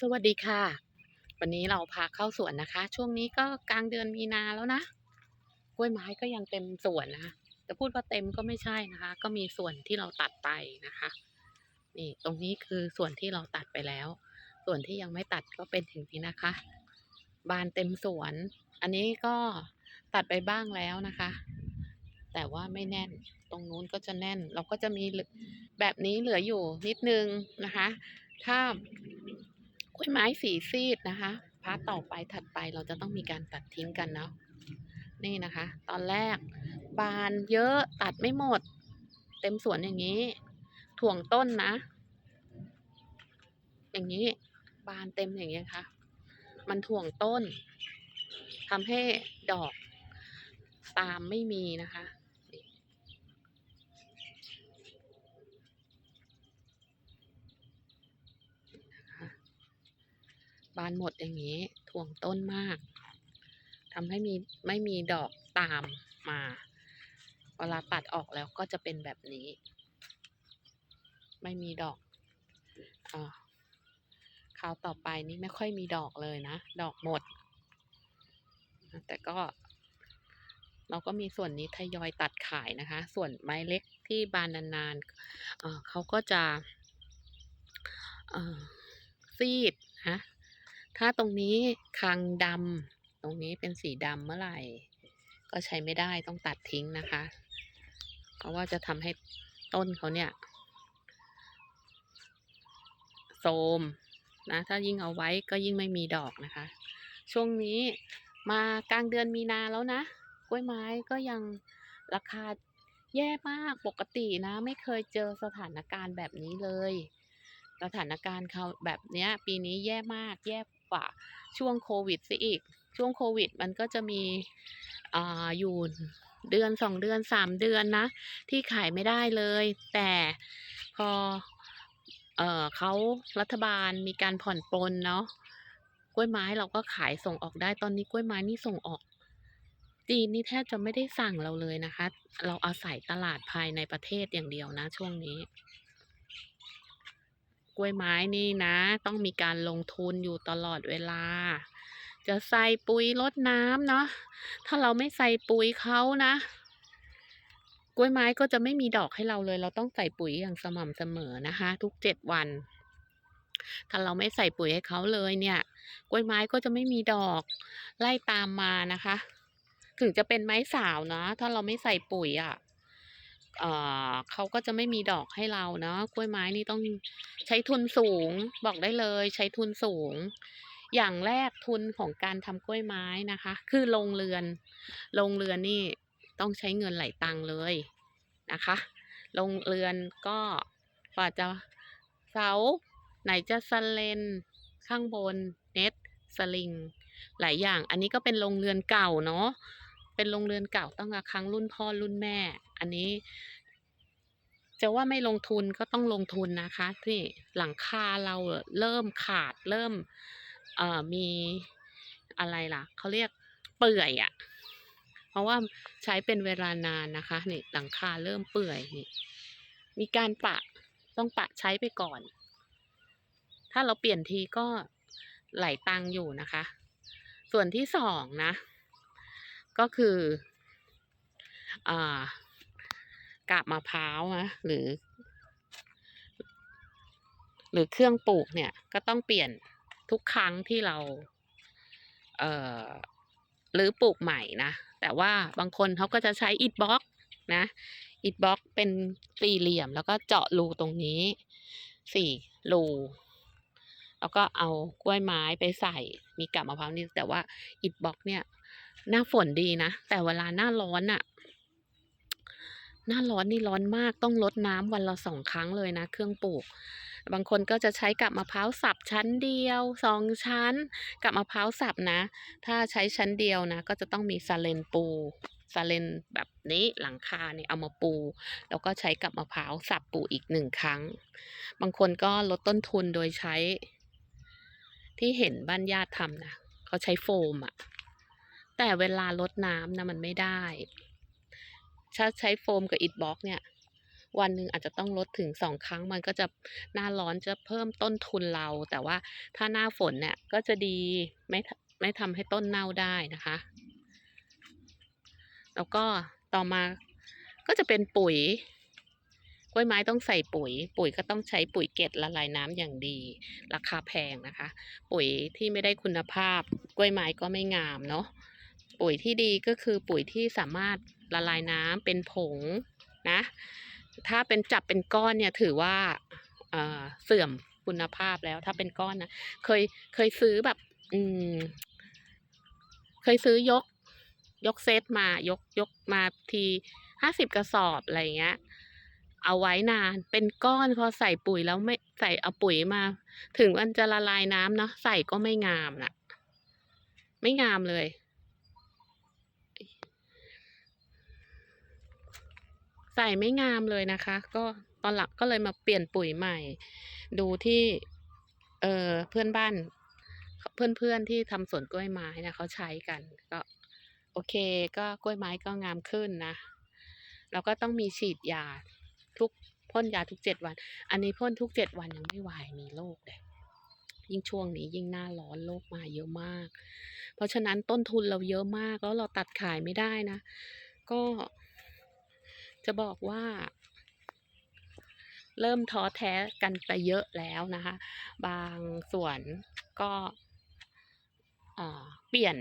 สวัสดีค่ะ วันนี้เราพาเข้าสวนนะคะ ช่วงนี้ก็กลางเดือนมีนาแล้วนะกล้วยไม้ก็ยังเต็มสวนนะจะพูดว่าเต็มก็ไม่ใช่นะคะ ก็มีส่วนที่เราตัดไปนะคะนี่ตรงนี้คือส่วนที่เราตัดไปแล้ว ส่วนที่ยังไม่ตัดก็เป็นอย่างนี้นะคะ บานเต็มสวน อันนี้ก็ตัดไปบ้างแล้วนะคะ แต่ว่าไม่แน่นตรงนู้นก็จะแน่น เราก็จะมีแบบนี้เหลืออยู่นิดนึงนะคะ ถ้า วยไม้สีซีดนะคะ พาร์ทต่อไปถัดไปเราจะต้องมีการตัดทิ้งกันเนาะ นี่นะคะ ตอนแรก บานเยอะตัดไม่หมด เต็มสวนอย่างนี้ ถ่วงต้นนะ อย่างนี้ บานเต็มอย่างนี้ค่ะ มันถ่วงต้นทำให้ดอกตามไม่มีนะคะ บานหมดอย่างนี้ถ่วงต้นมากทำให้มีไม่มีดอกตามมาเวลาตัดออกแล้วก็จะเป็นแบบนี้ ไม่มีดอกอาคราวต่อไปนี้ไม่ค่อยมีดอกเลยนะ ดอกหมด แต่ก็ เราก็มีส่วนนี้ทยอยตัดขายนะคะ ส่วนไม้เล็กที่บานนานๆเเขาก็จะซีดนะ ถ้าตรงนี้คางดำตรงนี้เป็นสีดำเมื่อไหร่ ก็ใช้ไม่ได้ต้องตัดทิ้งนะคะ เพราะว่าจะทำให้ต้นเขาเนี่ยโทรมนะ ถ้ายิ่งเอาไว้ก็ยิ่งไม่มีดอกนะคะ ช่วงนี้มากลางเดือนมีนาแล้วนะ กล้วยไม้ก็ยังราคาแย่มากปกตินะ ไม่เคยเจอสถานการณ์แบบนี้เลย สถานการณ์เขาแบบเนี้ย ปีนี้แย่มากแย่ กว่าช่วงโควิดเสียอีก ช่วงโควิดมันก็จะมีอ่าอยู่เดือนสองเดือนสามเดือนนะ ที่ขายไม่ได้เลย แต่พอเออเขารัฐบาลมีการผ่อนปลนเนาะกล้วยไม้เราก็ขายส่งออกได้ตอนนี้กล้วยไม้นี่ส่งออก จีนนี่แทบจะไม่ได้สั่งเราเลยนะคะ เราอาศัยตลาดภายในประเทศอย่างเดียวนะช่วงนี้ ล้วยไม้นี่นะ ต้องมีการลงทุนอยู่ตลอดเวลา จะใส่ปุ๋ยรดน้ำเนาะถ้าเราไม่ใส่ปุ๋ยเขานะกล้วยไม้ก็จะไม่มีดอกให้เราเลย เราต้องใส่ปุ๋ยอย่างสม่ำเสมอนะคะ ทุกเจ็ดวัน ถ้าเราไม่ใส่ปุ๋ยให้เขาเลยเนี่ย กล้วยไม้ก็จะไม่มีดอกไล่ตามมานะคะ ถึงจะเป็นไม้สาวนะถ้าเราไม่ใส่ปุ๋ยอะ่ะ เขาก็จะไม่มีดอกให้เราเนาะกล้วยไม้นี่ต้องใช้ทุนสูงบอกได้เลยใช้ทุนสูง อย่างแรกทุนของการทำกล้วยไม้นะคะ คือโรงเรือนโรงเรือนนี่ต้องใช้เงินหลายตังเลยนะคะโรงเรือนก็กว่าจะเสาไหนจะสเลนข้างบนเน็ตสลิงหลายอย่าง อันนี้ก็เป็นโรงเรือนเก่าเนาะ เป็นโรงเรือนเก่าตั้งแต่ครั้งรุ่นพ่อรุ่นแม่ อันนี้ จะว่าไม่ลงทุนก็ต้องลงทุนนะคะ ที่หลังคาเราเริ่มขาดเริ่มมีอะไรล่ะเขาเรียกเปื่อยอะ่ะ เพราะว่าใช้เป็นเวลานานนะคะนี่หลังคาเริ่มเปื่อยนี่มีการปะต้องปะใช้ไปก่อน ถ้าเราเปลี่ยนทีก็ไหลตังอยู่นะคะ ส่วนที่สองนะ ก็คืออ่ากาบมะพร้าวนะหรือ หรือเครื่องปลูกเนี่ยก็ต้องเปลี่ยนทุกครั้งที่เราเอ่อหรือปลูกใหม่นะ แต่ว่าบางคนเขาก็จะใช้อิฐบล็อกนะอิฐบล็อกเป็นสี่เหลี่ยม แล้วก็เจาะรูตรงนี้สี่รูแล้วก็เอากล้วยไม้ไปใส่มีกับมะพร้าวนี่แต่ว่าอิฐบล็อกเนี่ย หน้าฝนดีนะ แต่เวลาหน้าร้อนอะหน้าร้อนนี่ร้อนมากต้องลดน้ำวันละสองครั้งเลยนะ เครื่องปลูก บางคนก็จะใช้กับมะพร้าวสับชั้นเดียวสองชั้น กับมะพร้าวสับนะ ถ้าใช้ชั้นเดียวนะ ก็จะต้องมีซาเลนปูซาเลนแบบนี้หลังคาเนี่ยเอามาปู แล้วก็ใช้กับมะพร้าวสับปูอีกหนึ่งครั้ง บางคนก็ลดต้นทุนโดยใช้ ที่เห็นบ้านญาติทำนะเขาใช้โฟมอะ แต่เวลาลดน้ำนะมันไม่ได้ถ้าใช้โฟมกับอิฐบล็อกเนี่ย วันหนึ่งอาจจะต้องลดถึงสองครั้ง มันก็จะหน้าร้อนจะเพิ่มต้นทุนเรา แต่ว่าถ้าหน้าฝนเนี่ยก็จะดีไม่ไม่ทำให้ต้นเน่าได้นะคะ แล้วก็ต่อมาก็จะเป็นปุ๋ยกล้วยไม้ต้องใส่ปุ๋ย ปุ๋ยก็ต้องใช้ปุ๋ยเกล็ดละลายน้ำอย่างดี ราคาแพงนะคะ ปุ๋ยที่ไม่ได้คุณภาพ กล้วยไม้ก็ไม่งามเนาะ ปุ๋ยที่ดีก็คือปุ๋ยที่สามารถละลายน้ำเป็นผงนะ ถ้าเป็นจับเป็นก้อนเนี่ยถือว่าเอ่อเสื่อมคุณภาพแล้วถ้าเป็นก้อนนะ เคยเคยซื้อแบบ อืม เคยซื้อยก ยกเซตมายกยกมาทีห้าสิบกระสอบอะไรเงี้ย เอาไว้นานเป็นก้อนพอใส่ปุ๋ยแล้วไม่ใส่เอาปุ๋ยมา ถึงมันจะละลายน้ำเนาะใส่ก็ไม่งามน่ะ ไม่งามเลย ใส่ไม่งามเลยนะคะ ก็ตอนหลังก็เลยมาเปลี่ยนปุ๋ยใหม่ ดูที่เออเพื่อนบ้าน เพื่อนๆที่ทำสวนกล้วยไม้นะเขาใช้กัน ก็โอเคก็กล้วยไม้ก็งามขึ้นนะแล้วก็ต้องมีฉีดยาทุกพ่นยาทุกเจ็ดวัน อันนี้พ่นทุกเจ็ดวันยังไม่ไหวมีโรคเลยยิ่งช่วงนี้ยิ่งหน้าร้อนโรคมาเยอะมาก เพราะฉะนั้นต้นทุนเราเยอะมากแล้วเราตัดขายไม่ได้นะ ก็ จะบอกว่า เริ่มท้อแท้กันไปเยอะแล้วนะคะ บางส่วนก็เปลี่ยน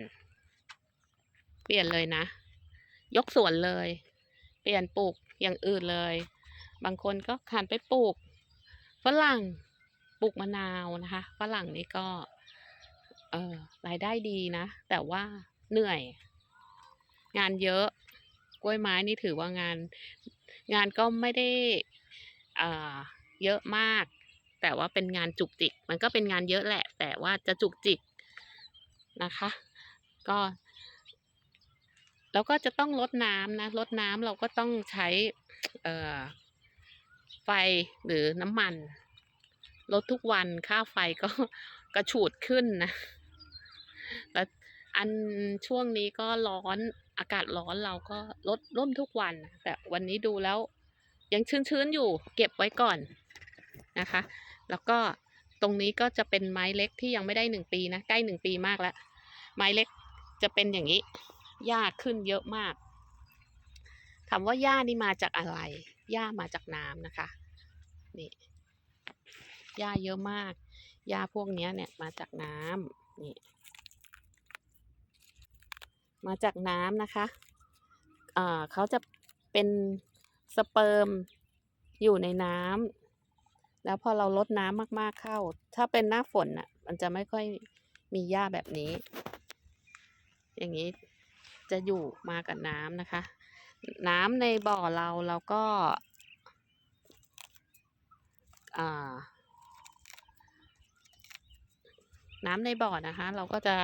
เปลี่ยนเลยนะ ยกสวนเลย เปลี่ยนปลูกอย่างอื่นเลย บางคนก็หันไปปลูกฝรั่งปลูกมะนาวนะคะฝรั่งนี่ก็เออรายได้ดีนะ แต่ว่าเหนื่อย งานเยอะ กล้วยไม้นี่ถือว่างาน งานก็ไม่ได้เยอะมาก แต่ว่าเป็นงานจุกจิก มันก็เป็นงานเยอะแหละ แต่ว่าจะจุกจิกนะคะ ก็แล้วก็จะต้องลดน้ำนะลดน้ำเราก็ต้องใช้ไฟหรือน้ำมันลดทุกวันค่าไฟก็กระฉูดขึ้นนะ แล้ว อันช่วงนี้ก็ร้อนอากาศร้อนเราก็ลดร่มทุกวันแต่วันนี้ดูแล้ว ยังชื้นๆอยู่เก็บไว้ก่อนนะคะ แล้วก็ตรงนี้ก็จะเป็นไม้เล็กที่ยังไม่ได้หนึ่งปีนะใกล้หนึ่งปีมากแล้ว ไม้เล็กจะเป็นอย่างนี้หญ้าขึ้นเยอะมากถามว่าหญ้านี่มาจากอะไรหญ้ามาจากน้ำนะคะนี่หญ้าเยอะมากหญ้าพวกนี้เนี่ยมาจากน้ำนี่ มาจากน้ำนะคะเขาจะเป็นสเปิร์มอยู่ในน้ำแล้วพอเราลดน้ำมากๆเข้า ถ้าเป็นหน้าฝนน่ะ มันจะไม่ค่อยมีหญ้าแบบนี้ อย่างนี้จะอยู่มากับน้ำนะคะ น้ำในบ่อเราเราก็น้ำในบ่อนะคะ เราก็จะ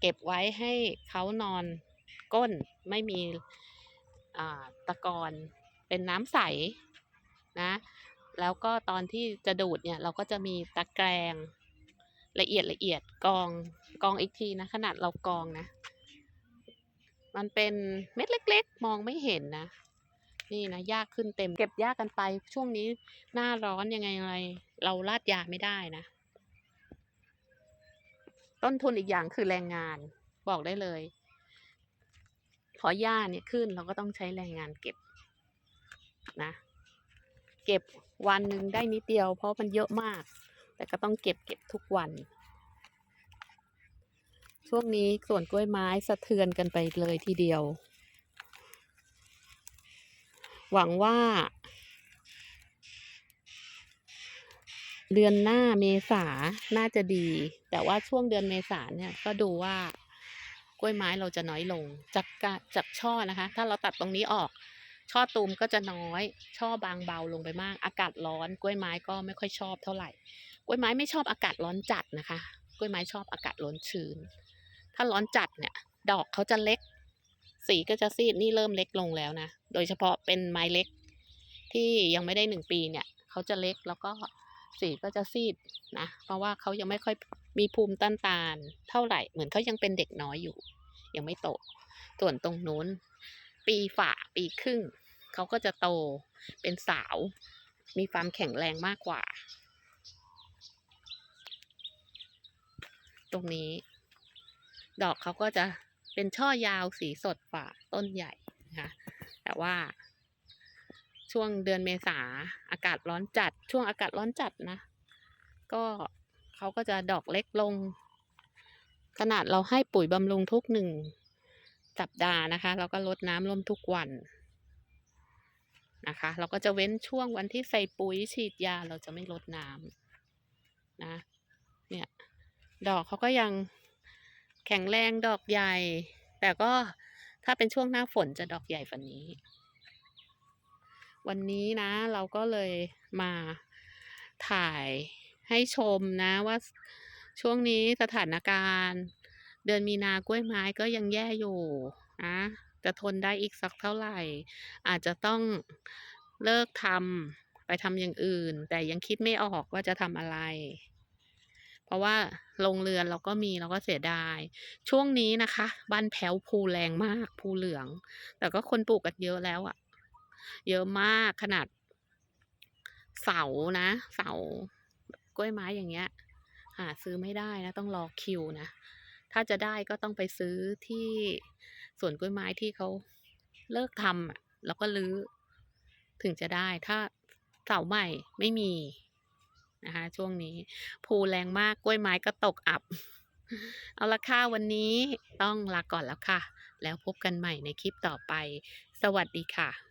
เก็บไว้ให้เขานอนก้นไม่มีตะกอนเป็นน้ำใสนะแล้วก็ตอนที่จะดูดเนี่ยเราก็จะมีตะแกรงละเอียดละเอียดกองกองอีกทีนะ ขนาดเรากองนะ มันเป็นเม็ดเล็ก ๆ มองไม่เห็นนะ นี่นะหญ้าขึ้นเต็ม เก็บหญ้ากันไปช่วงนี้หน้าร้อนยังไงอะไร เราลาดยาไม่ได้นะ ต้นทุนอีกอย่างคือแรงงานบอกได้เลย พอหญ้าเนี่ยขึ้นเราก็ต้องใช้แรงงานเก็บนะ เก็บวันหนึ่งได้นิดเดียว เพราะมันเยอะมาก แต่ก็ต้องเก็บเก็บทุกวัน ช่วงนี้ส่วนกล้วยไม้สะเทือนกันไปเลยทีเดียว หวังว่า เดือนหน้าเมษาน่าจะดี แต่ว่าช่วงเดือนเมษาเนี่ยก็ดูว่ากล้วยไม้เราจะน้อยลง จากจากช่อนะคะ ถ้าเราตัดตรงนี้ออก ช่อตูมก็จะน้อย ช่อบางเบาลงไปมาก อากาศร้อน กล้วยไม้ก็ไม่ค่อยชอบเท่าไหร่ กล้วยไม้ไม่ชอบอากาศร้อนจัดนะคะ กล้วยไม้ชอบอากาศร้อนชื้น ถ้าร้อนจัดเนี่ย ดอกเขาจะเล็ก สีก็จะซีด นี่เริ่มเล็กลงแล้วนะ โดยเฉพาะเป็นไม้เล็ก ที่ยังไม่ได้หนึ่งปีเนี่ย เขาจะเล็กแล้วก็ สีก็จะซีดนะ เพราะว่าเขายังไม่ค่อยมีภูมิต้านทานเท่าไหร่ เหมือนเขายังเป็นเด็กน้อยอยู่ ยังไม่โต ส่วนตรงนู้น ปีฝ่าปีครึ่ง เขาก็จะโตเป็นสาว มีความแข็งแรงมากกว่า ตรงนี้ ดอกเขาก็จะเป็นช่อยาวสีสดกว่าต้นใหญ่นะคะแต่ว่า ช่วงเดือนเมษาอากาศร้อนจัด ช่วงอากาศร้อนจัดนะ ก็เขาก็จะดอกเล็กลง ขนาดเราให้ปุ๋ยบำรุงทุกหนึ่งสัปดาห์นะคะ เราก็ลดน้ำร่วมทุกวันนะคะ เราก็จะเว้นช่วงวันที่ใส่ปุ๋ยฉีดยาเราจะไม่ลดน้ำนะเนี่ยดอกเขาก็ยังแข็งแรงดอกใหญ่ แต่ก็ถ้าเป็นช่วงหน้าฝนจะดอกใหญ่กว่านี้ วันนี้นะเราก็เลยมาถ่ายให้ชมนะว่าช่วงนี้สถานการณ์ เดือนมีนากล้วยไม้ก็ยังแย่อยู่นะจะทนได้อีกสักเท่าไหร่ อาจจะต้องเลิกทำไปทำอย่างอื่น แต่ยังคิดไม่ออกว่าจะทำอะไร เพราะว่าโรงเรือนเราก็มีเราก็เสียดาย ช่วงนี้นะคะ บ้านแพ้วภูแรงมากภูเหลือง แต่ก็คนปลูกกันเยอะแล้วอะ เยอะมากขนาด เสานะ เสากล้วยไม้อย่างเงี้ย หาซื้อไม่ได้นะ ต้องรอคิวนะ ถ้าจะได้ก็ต้องไปซื้อที่สวนกล้วยไม้ที่เขาเลิกทำแล้วก็รื้อ ถึงจะได้ถ้าเสาใหม่ไม่มีนะคะช่วงนี้ภูแรงมากกล้วยไม้ก็ตกอับ เอาละค่ะวันนี้ต้องลาก่อนแล้วค่ะ แล้วพบกันใหม่ในคลิปต่อไป สวัสดีค่ะ